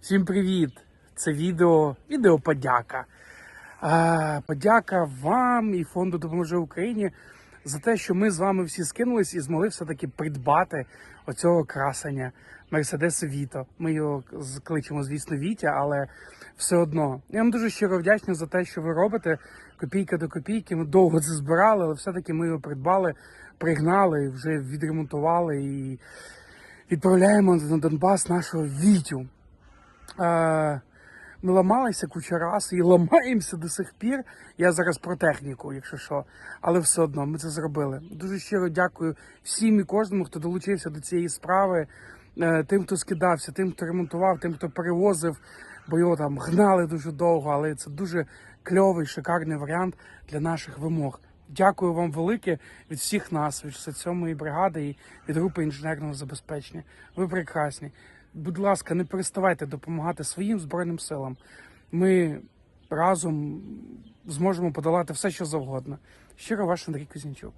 Всім привіт! Це відео, відео подяка. А, подяка вам і фонду допоможе Україні за те, що ми з вами всі скинулись і змогли все-таки придбати оцього красення Мерседесу Віто. Ми його кличемо, звісно, Вітя, але все одно. Я вам дуже щиро вдячний за те, що ви робите. Копійка до копійки. Ми довго це збирали, але все-таки ми його придбали, пригнали, вже відремонтували і відправляємо на Донбас нашого Вітю. Ми ламалися куча раз і ламаємося до сих пір. Я зараз про техніку, якщо що. Але все одно ми це зробили. Дуже щиро дякую всім і кожному, хто долучився до цієї справи, е, тим, хто скидався, тим, хто ремонтував, тим, хто перевозив, бо його там гнали дуже довго, але це дуже кльовий, шикарний варіант для наших вимог. Дякую вам велике від всіх нас, від 67-ї бригади і від групи інженерного забезпечення. Ви прекрасні. Будь ласка, не переставайте допомагати своїм збройним силам. Ми разом зможемо подолати все, що завгодно. Щиро ваш Андрій Кузінчук.